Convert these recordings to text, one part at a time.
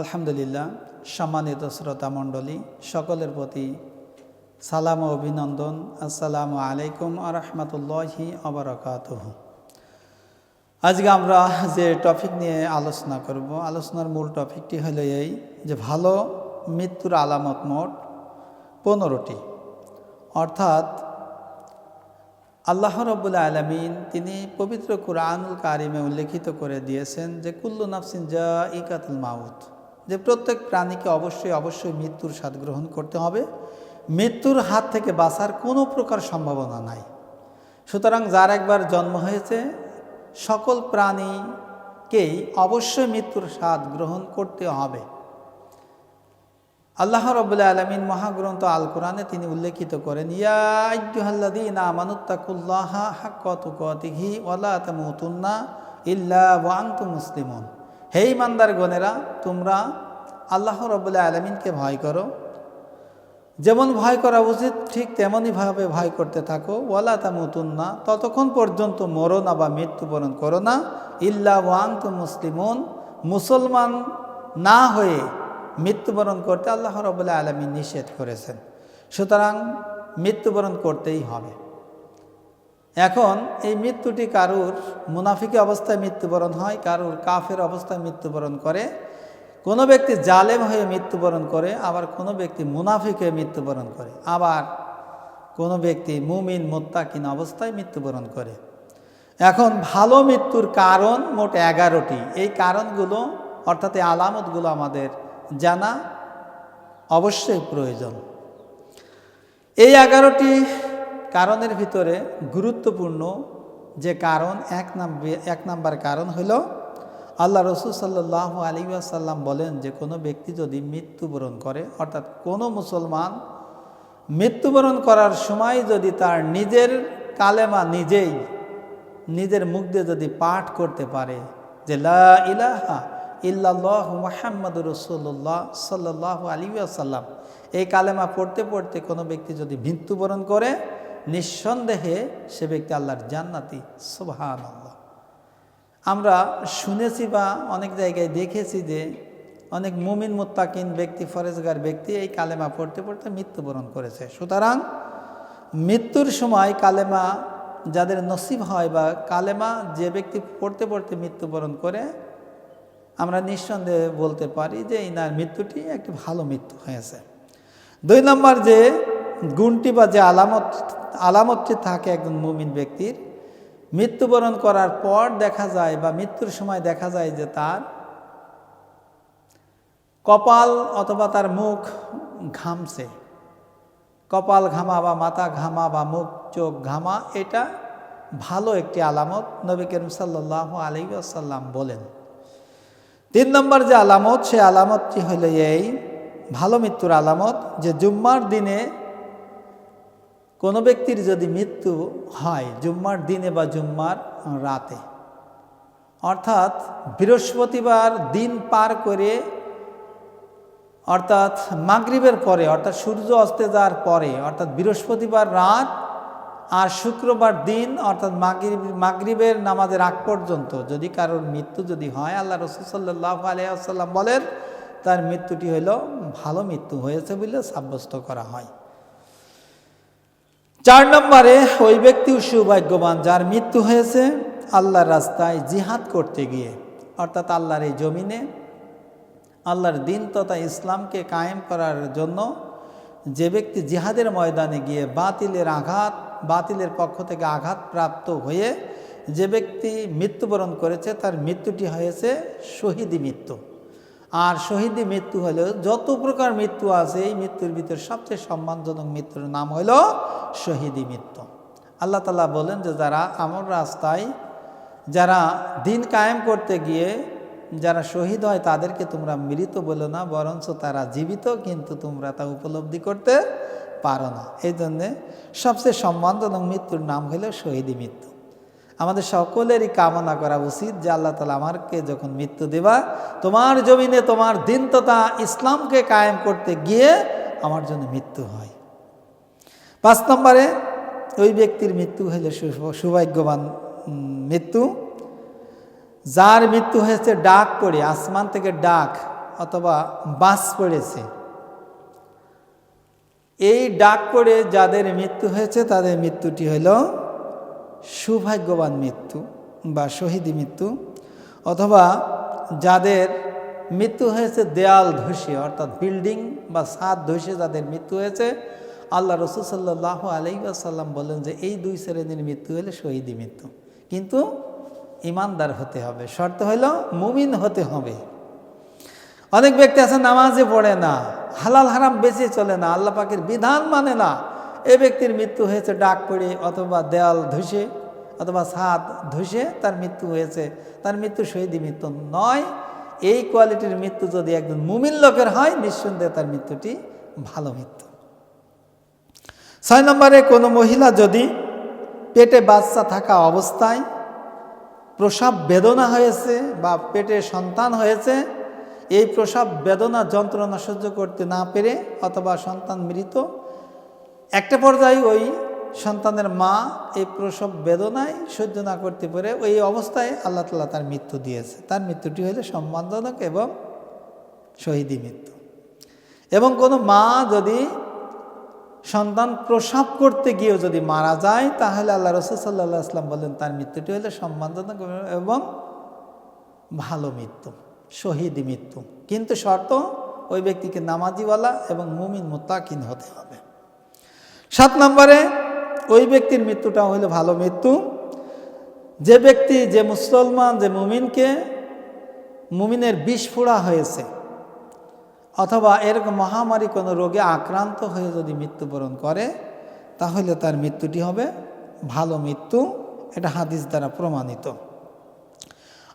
আলহামদুলিল্লাহ, সম্মানিত শ্রোতা মণ্ডলী, সকলের প্রতি সালাম ও অভিনন্দন। আসসালামু আলাইকুম আরহামতুল্লাহি আবরকাত আজকে আমরা যে টপিক নিয়ে আলোচনা করব, আলোচনার মূল টপিকটি হলো এই যে ভালো মৃত্যুর আলামত মোট পনেরোটি। অর্থাৎ আল্লাহ রব্বুল আলমিন তিনি পবিত্র কুরআনুল কারিমে উল্লেখিত করে দিয়েছেন যে, কুল্লু নাফসিন জা ইকাতুল মাউত। যে প্রত্যেক প্রাণীকে অবশ্যই অবশ্যই মৃত্যুর স্বাদ গ্রহণ করতে হবে। মৃত্যুর হাত থেকে বাঁচার কোনো প্রকার সম্ভাবনা নাই। সুতরাং যার একবার জন্ম হয়েছে, সকল প্রাণীকেই অবশ্যই মৃত্যুর স্বাদ গ্রহণ করতে হবে। আল্লাহ রবুল্লা আলমিন মহাগ্রন্থ আল কোরআনে তিনি উল্লেখিত করেন ইয়াহ্লাদিন ওলা ইল্লা ওয়াংতু মুসলিমন। হে ইমানদার গণেরা তোমরা আল্লাহ রবুল্লা আলমিনকে ভয় করো। যেমন ভয় করা উচিত, ঠিক তেমনইভাবে ভয় করতে থাকো। ওয়ালা তামুতুন্না, ততক্ষণ পর্যন্ত মরো না বা মৃত্যুবরণ করো না। ইল্লা ওয়াংতু মুসলিমন, মুসলমান না হয়ে মৃত্যুবরণ করতে আল্লাহ রবুল্লাহ আলমী নিষেধ করেছেন। সুতরাং মৃত্যুবরণ করতেই হবে। এখন এই মৃত্যুটি কারুর মুনাফিকি অবস্থায় মৃত্যুবরণ হয়, কারুর কাফের অবস্থায় মৃত্যুবরণ করে। কোনো ব্যক্তি জালেম হয়ে মৃত্যুবরণ করে, আবার কোনো ব্যক্তি মুনাফিক হয়ে মৃত্যুবরণ করে। আবার কোনো ব্যক্তি মুমিন, মোত্তাকিন অবস্থায় মৃত্যুবরণ করে। এখন ভালো মৃত্যুর কারণ মোট এগারোটি। এই কারণগুলো, অর্থাৎ এই আলামতগুলো আমাদের জানা অবশ্যই প্রয়োজন। এই এগারোটি কারণের ভিতরে গুরুত্বপূর্ণ যে কারণ, এক নাম্বার এক নাম্বার কারণ হলো আল্লাহ রসুল সাল্লাহ আলী আসাল্লাম বলেন যে কোনো ব্যক্তি যদি মৃত্যুবরণ করে, অর্থাৎ কোনো মুসলমান মৃত্যুবরণ করার সময় যদি তার নিজের কালেমা নিজেই, নিজের মুখ দিয়ে যদি পাঠ করতে পারে যে লা ইলাহা মোহাম্মদ রসুল্লাহ সাল্লাহ আলী আসাল্লাম এই কালেমা পড়তে পড়তে কোনো ব্যক্তি যদি মৃত্যুবরণ করে নিঃসন্দেহে সে ব্যক্তি আল্লাহর জান্নাতি সুবহান আল্লাহ আমরা শুনেছি বা অনেক জায়গায় দেখেছি যে অনেক মুমিন মোত্তাকিন ব্যক্তি, ফরেজগার ব্যক্তি এই কালেমা পড়তে পড়তে মৃত্যুবরণ করেছে। সুতরাং মৃত্যুর সময় কালেমা যাদের নসিব হয় বা কালেমা যে ব্যক্তি পড়তে পড়তে মৃত্যুবরণ করে, আমরা নিঃসন্দেহে বলতে পারি যে ইনার মৃত্যুটি একটি ভালো মৃত্যু হয়েছে। দুই নম্বর যে গুণটি বা যে আলামত আলামতটি থাকে একজন মুমিন ব্যক্তির। মৃত্যুবরণ করার পর দেখা যায় বা মৃত্যুর সময় দেখা যায় যে তার কপাল অথবা তার মুখ ঘামছে। কপাল ঘামা বা মাথা ঘামা বা মুখ, চোখ ঘামা, এটা ভালো একটি আলামত, নবী করিম সাল্লাহ আলী আসাল্লাম বলেন। তিন নম্বর যে আলামত, সে আলামতটি হলো এই, ভালো মৃত্যুর আলামত যে জুম্মার দিনে কোনো ব্যক্তির যদি মৃত্যু হয় জুম্মার দিনে বা জুম্মার রাতে, অর্থাৎ বৃহস্পতিবার দিন পার করে, অর্থাৎ মাগরিবের পরে, অর্থাৎ সূর্য অস্তে যাওয়ার পরে, অর্থাৎ বৃহস্পতিবার রাত আর শুক্রবার দিন, অর্থাৎ মাগরিব, মাগরিবের নামাজের আগ পর্যন্ত যদি কারোর মৃত্যু যদি হয়, আল্লাহ রসুল সাল্লাহ আলিয়াল্লাম বলেন, তার মৃত্যুটি হইল ভালো মৃত্যু হয়েছে বলে সাব্যস্ত করা হয়। চার নম্বরে, ওই ব্যক্তিও সৌভাগ্যবান যার মৃত্যু হয়েছে, আল্লাহর রাস্তায় জিহাদ করতে গিয়ে, অর্থাৎ আল্লাহর এই জমিনে, আল্লাহর দিন তথা ইসলামকে কায়েম করার জন্য যে ব্যক্তি জিহাদের ময়দানে গিয়ে বাতিলের আঘাত, বাতিলের পক্ষ থেকে আঘাত প্রাপ্ত হয়ে যে ব্যক্তি মৃত্যুবরণ করেছে, তার মৃত্যুটি হয়েছে শহীদি মৃত্যু। আর শহীদি মৃত্যু হলো, যত প্রকার মৃত্যু আছে, এই মৃত্যুর ভিতর সবচেয়ে সম্মানজনক মৃত্যুর নাম হলো শহীদি মৃত্যু। আল্লাহ তালা বলেন যে যারা আমার রাস্তায়, যারা দিন কায়েম করতে গিয়ে যারা শহীদ হয়, তাদেরকে তোমরা মৃত বলো না, বরঞ্চ তারা জীবিত, কিন্তু তোমরা তা উপলব্ধি করতে পারো না। এই জন্যে সবচেয়ে সম্মানজনক মৃত্যুর নাম হলো শহীদি মৃত্যু। আমাদের সকলেরই কামনা করা উচিত যে আল্লাহ তালা আমারকে যখন মৃত্যু দেবা, তোমার জমিনে তোমার দিন তথা ইসলামকে কায়েম করতে গিয়ে আমার জন্য মৃত্যু হয়। পাঁচ নম্বরে, ওই ব্যক্তির মৃত্যু হইলে সৌভাগ্যবান মৃত্যু। যার মৃত্যু হয়েছে ডাক পড়ে, আসমান থেকে ডাক অথবা বাস পড়েছে। এই ডাক পড়ে যাদের মৃত্যু হয়েছে তাদের মৃত্যুটি হল সৌভাগ্যবান মৃত্যু বা শহীদি মৃত্যু অথবা যাদের মৃত্যু হয়েছে দেয়াল ধসে, অর্থাৎ বিল্ডিং বা ছাদ ধসে যাদের মৃত্যু হয়েছে, আল্লাহ রসুল সাল্লাহ বলেন যে এই দুই শ্রেণির মৃত্যু হলে শহীদি মৃত্যু। কিন্তু ইমানদার হতে হবে, শর্ত হলো মুমিন হতে হবে। অনেক ব্যক্তি আছে নামাজে পড়ে না, হালাল হারাম বেঁচে চলে না, আল্লাহ পাকের বিধান মানে না। এই ব্যক্তির মৃত্যু হয়েছে, ডাক পড়ে অথবা দেয়াল ধসে অথবা ছাদ ধসে তার মৃত্যু হয়েছে। তার মৃত্যু শহীদি মৃত্যু নয়। এই কোয়ালিটির মৃত্যু যদি একজন মুমিন লোকের হয়, নিঃসন্দেহে তার মৃত্যুটি ভালো মৃত্যু। ছয় নম্বরে, কোনো মহিলা যদি পেটে বাচ্চা থাকা অবস্থায় প্রসাব বেদনা হয়েছে বা পেটে সন্তান হয়েছে, এই প্রসাব বেদনা যন্ত্রণা সহ্য করতে না পেরে অথবা সন্তান মৃত একটা পর্যায়ে ওই সন্তানের মা এই প্রসব বেদনায় সহ্য না করতে পারে ওই অবস্থায় আল্লাহ তালা তার মৃত্যু দিয়েছে। তার মৃত্যুটি হলে সম্মানজনক এবং শহীদি মৃত্যু। এবং কোনো মা যদি সন্তান প্রসাব করতে গিয়েও যদি মারা যায়, তাহলে আল্লাহ রসুল সাল্লাহ আসলাম বলেন তার মৃত্যুটি হলে সম্মানজনক এবং ভালো মৃত্যু, শহীদ মৃত্যু। কিন্তু শর্ত, ওই ব্যক্তিকে নামাজিওয়ালা এবং মুমিন মোতাকিন হতে হবে। সাত নম্বরে, ওই ব্যক্তির মৃত্যুটা হইলে ভালো মৃত্যু। যে ব্যক্তি, যে মুসলমান, যে মুমিনকে মুমিনের বিষ ফোড়া হয়েছে, অথবা এরকম মহামারী কোনো রোগে আক্রান্ত হয়ে যদি মৃত্যুবরণ করে, তাহলে তার মৃত্যুটি হবে ভালো মৃত্যু। এটা হাদিস দ্বারা প্রমাণিত।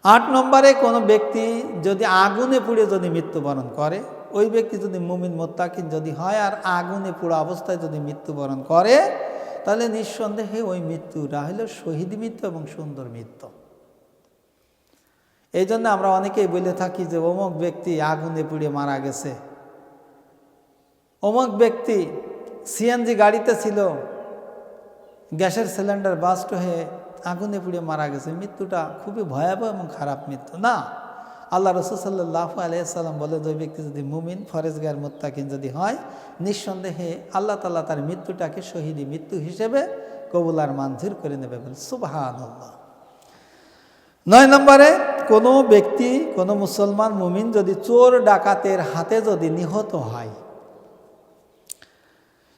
আট নম্বরে কোনো ব্যক্তি যদি আগুনে পুড়ে যদি মৃত্যুবরণ করে ওই ব্যক্তি যদি মুমিন মোত্তাকিন যদি হয় আর আগুনে পুড়া অবস্থায় যদি মৃত্যুবরণ করে, তাহলে নিঃসন্দেহে ওই মৃত্যুটা হলো শহীদ মৃত্যু এবং সুন্দর মৃত্যু। এই জন্য আমরা অনেকেই বলে থাকি যে অমুক ব্যক্তি আগুনে পুড়ে মারা গেছে। অমুক ব্যক্তি সিএনজি গাড়িতে ছিল, গ্যাসের সিলিন্ডার বাস্ট হয়ে আগুনে পুড়ে মারা গেছে। মৃত্যুটা খুবই ভয়াবহ এবং খারাপ মৃত্যু। না আল্লাহ রসুল্লাহ আলাইসাল্লাম বলে, যে ব্যক্তি যদি মুমিন, ফরেজগার, মোত্তাকিন যদি হয়, নিঃসন্দেহে আল্লাহ তাল্লাহ তার মৃত্যুটাকে শহীদি মৃত্যু হিসেবে কবুলার মানজুর করে নেবে বলে। সুবাহান নয় নম্বরে, কোনো ব্যক্তি, কোনো মুসলমান মুমিন যদি চোর ডাকাতের হাতে যদি নিহত হয়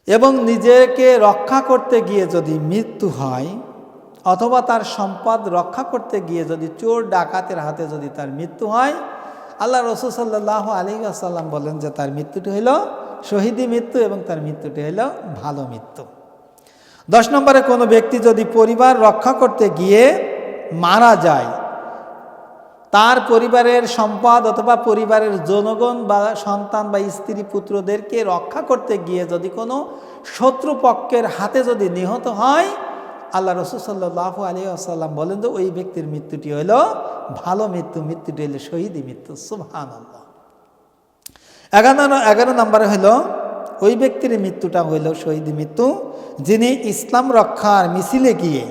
এবং নিজেকে রক্ষা করতে গিয়ে যদি মৃত্যু হয় অথবা তার সম্পদ রক্ষা করতে গিয়ে যদি চোর ডাকাতের হাতে যদি তার মৃত্যু হয়, আল্লাহ রসুল সাল্লাহ আলী আসাল্লাম বলেন যে তার মৃত্যুটি হইল শহীদি মৃত্যু এবং তার মৃত্যুটি হইল ভালো মৃত্যু। দশ নম্বরে কোনো ব্যক্তি যদি পরিবার রক্ষা করতে গিয়ে মারা যায়, তার পরিবারের সম্পদ অথবা পরিবারের জনগণ বা সন্তান বা স্ত্রী পুত্রদেরকে রক্ষা করতে গিয়ে যদি কোনো শত্রুপক্ষের হাতে যদি নিহত হয় আল্লাহ রসুল সাল্লাহ আলী আসাল্লাম বলেন তো ওই ব্যক্তির মৃত্যুটি হইল ভালো মৃত্যু, মৃত্যুটি হইল শহীদি মৃত্যু। সুবহান আল্লাহ এগারো এগারো নম্বরে হইল, ওই ব্যক্তির মৃত্যুটা হইল শহীদি মৃত্যু, যিনি ইসলাম রক্ষার মিছিলে গিয়ে,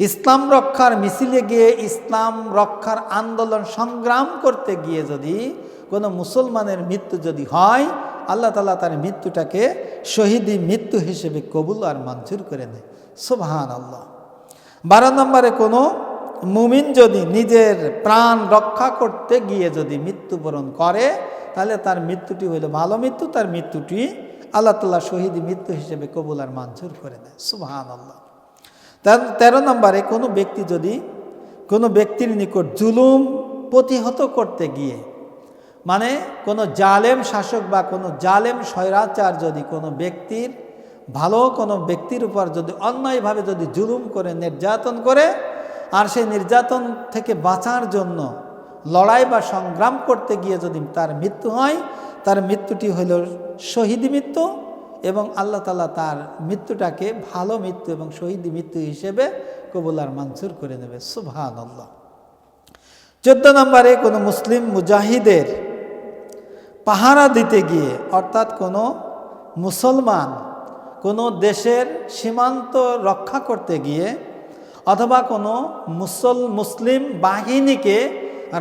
ইসলাম রক্ষার মিছিলে গিয়ে ইসলাম রক্ষার আন্দোলন সংগ্রাম করতে গিয়ে যদি কোনো মুসলমানের মৃত্যু যদি হয় আল্লাহ তালা তার মৃত্যুটাকে শহীদি মৃত্যু হিসেবে কবুল আর মঞ্জুর করে নেয়। সুবহান আল্লাহ বারো নম্বরে কোনো মুমিন যদি নিজের প্রাণ রক্ষা করতে গিয়ে যদি মৃত্যুবরণ করে, তাহলে তার মৃত্যুটি হইল ভালো মৃত্যু, তার মৃত্যুটি আল্লাহ তাল্লাহ শহীদি মৃত্যু হিসেবে কবুল আর মঞ্জুর করে নেয়। সুবহান আল্লাহ তেরো নম্বরে কোনো ব্যক্তি যদি কোনো ব্যক্তির নিকট জুলুম প্রতিহত করতে গিয়ে মানে কোনো জালেম শাসক বা কোনো জালেম স্বৈরাচার যদি কোনো ব্যক্তির, ভালো কোনো ব্যক্তির উপর যদি অন্যায়ভাবে যদি জুলুম করে, নির্যাতন করে, আর সেই নির্যাতন থেকে বাঁচার জন্য লড়াই বা সংগ্রাম করতে গিয়ে যদি তার মৃত্যু হয়, তার মৃত্যুটি হইল শহীদ মৃত্যু এবং আল্লাহ তালা তার মৃত্যুটাকে ভালো মৃত্যু এবং শহীদ মৃত্যু হিসেবে কবুলার মানসুর করে নেবে। সুভান আল্লাহ চোদ্দ নম্বরে কোনো মুসলিম মুজাহিদের পাহারা দিতে গিয়ে, অর্থাৎ কোনো মুসলমান কোনো দেশের সীমান্ত রক্ষা করতে গিয়ে অথবা কোনো মুসল, মুসলিম বাহিনীকে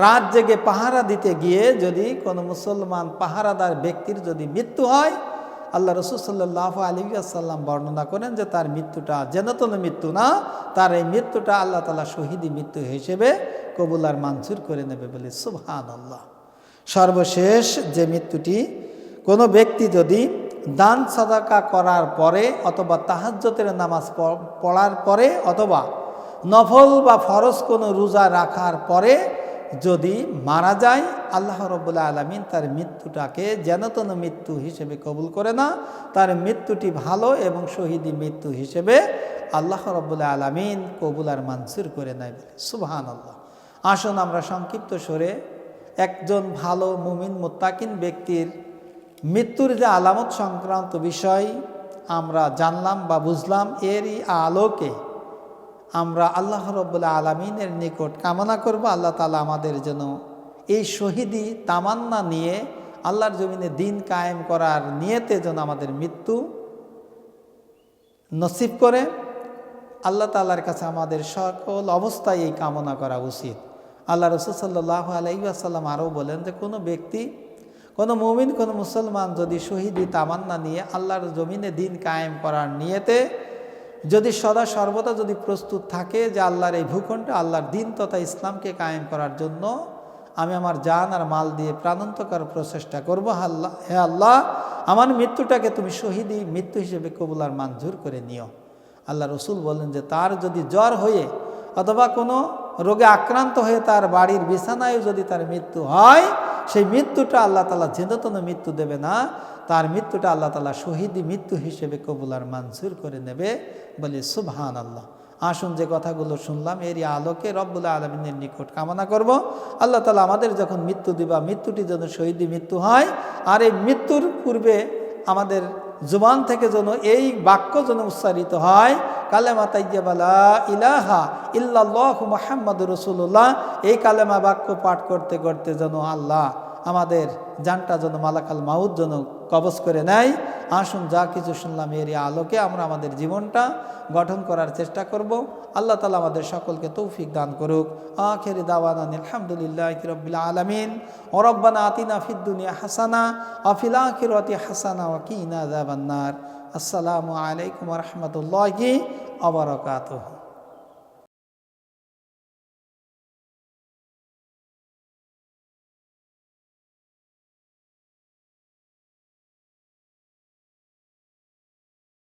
রাত জেগে পাহারা দিতে গিয়ে যদি কোনো মুসলমান পাহারাদার ব্যক্তির যদি মৃত্যু হয়, আল্লাহ রসুল সাল্লাহ আলী আসাল্লাম বর্ণনা করেন যে তার মৃত্যুটা যেন তেন মৃত্যু না, তার এই মৃত্যুটা আল্লাহ তালা শহীদি মৃত্যু হিসেবে কবুলার মানসুর করে নেবে বলে সুবহান আল্লাহ সর্বশেষ যে মৃত্যুটি, কোনো ব্যক্তি যদি দান সাদাকা করার পরে অথবা তাহাজ্যতের নামাজ পড়ার পরে অথবা নফল বা ফরজ কোনো রোজা রাখার পরে যদি মারা যায়, আল্লাহ রব্বুল্লা আলমিন তার মৃত্যুটাকে যেন যেনতন মৃত্যু হিসেবে কবুল করে না, তার মৃত্যুটি ভালো এবং শহীদি মৃত্যু হিসেবে আল্লাহ রব্বুল্লা আলমিন কবুল আর মানসুর করে নেয় বলে। সুবহান আল্লাহ আসুন আমরা সংক্ষিপ্ত সরে একজন ভালো মুমিন মোত্তাকিন ব্যক্তির মৃত্যুর যে আলামত সংক্রান্ত বিষয় আমরা জানলাম বা বুঝলাম, এরই আলোকে আমরা আল্লাহ রব্বুল্লা আলমিনের নিকট কামনা করব, আল্লাহ তালা আমাদের যেন এই শহীদি তামান্না নিয়ে আল্লাহর জমিনে দিন কায়েম করার নিয়েতে যেন আমাদের মৃত্যু নসিব করে। আল্লাহ তাল্লার কাছে আমাদের সকল অবস্থায় এই কামনা করা উচিত। আল্লাহ রসুল সাল্লাহ আলাইসাল্লাম আরও বলেন যে কোনো ব্যক্তি, কোনো মুমিন, কোনো মুসলমান যদি শহীদি তামান্না নিয়ে আল্লাহর জমিনে দিন কায়েম করার নিয়েতে, যদি সদা সর্বদা যদি প্রস্তুত থাকে যে আল্লাহর এই ভূখণ্ডে, আল্লাহর দিন তথা ইসলামকে কায়েম করার জন্য আমি আমার জান আর মাল দিয়ে প্রাণান্তকর প্রচেষ্টা করব আল্লাহ হে আল্লাহ, আমার মৃত্যুটাকে তুমি শহীদি মৃত্যু হিসেবে কবুলার মঞ্জুর করে নিও। আল্লাহ রসুল বলেন যে তার যদি জ্বর হয়ে অথবা কোনো রোগে আক্রান্ত হয়ে তার বাড়ির বিছানায় যদি তার মৃত্যু হয়, সেই মৃত্যুটা আল্লাহ তালা যেনতন মৃত্যু দেবে না। তার মৃত্যুটা আল্লাহ তালা শহীদি মৃত্যু হিসেবে কবুলার মানসুর করে নেবে বলে সুবহান আল্লাহ আসুন যে কথাগুলো শুনলাম, এরই আলোকে রব্বুল আলমিনের নিকট কামনা করব। আল্লাহ তালা আমাদের যখন মৃত্যু দিবা মৃত্যুটি যেন শহীদি মৃত্যু হয়, আর এই মৃত্যুর পূর্বে আমাদের জুবান থেকে যেন এই বাক্য যেন উচ্চারিত হয় কালেমা তাইয়াবালা ইলাহা ইল্লাহ মোহাম্মদ রসুল্লাহ এই কালেমা বাক্য পাঠ করতে করতে যেন আল্লাহ আমাদের জানটা যেন মালাকাল মাউদ যেন কবজ করে নেয়। আসুন, যা কিছু শুনলাম এর আলোকে আমরা আমাদের জীবনটা গঠন করার চেষ্টা করব। আল্লাহ তালা আমাদের সকলকে তৌফিক দান করুক। আখের দাওয়ান আলহামদুলিল্লাহ রবিল আলমিন। ওরব্বানা আতিনা ফিদ্দুনিয়া হাসানা অফিল আখিরতি হাসানা ওয়াকিনা জাবান্নার আসসালামু আলাইকুম রহমতুল্লাহি আবরকাতহ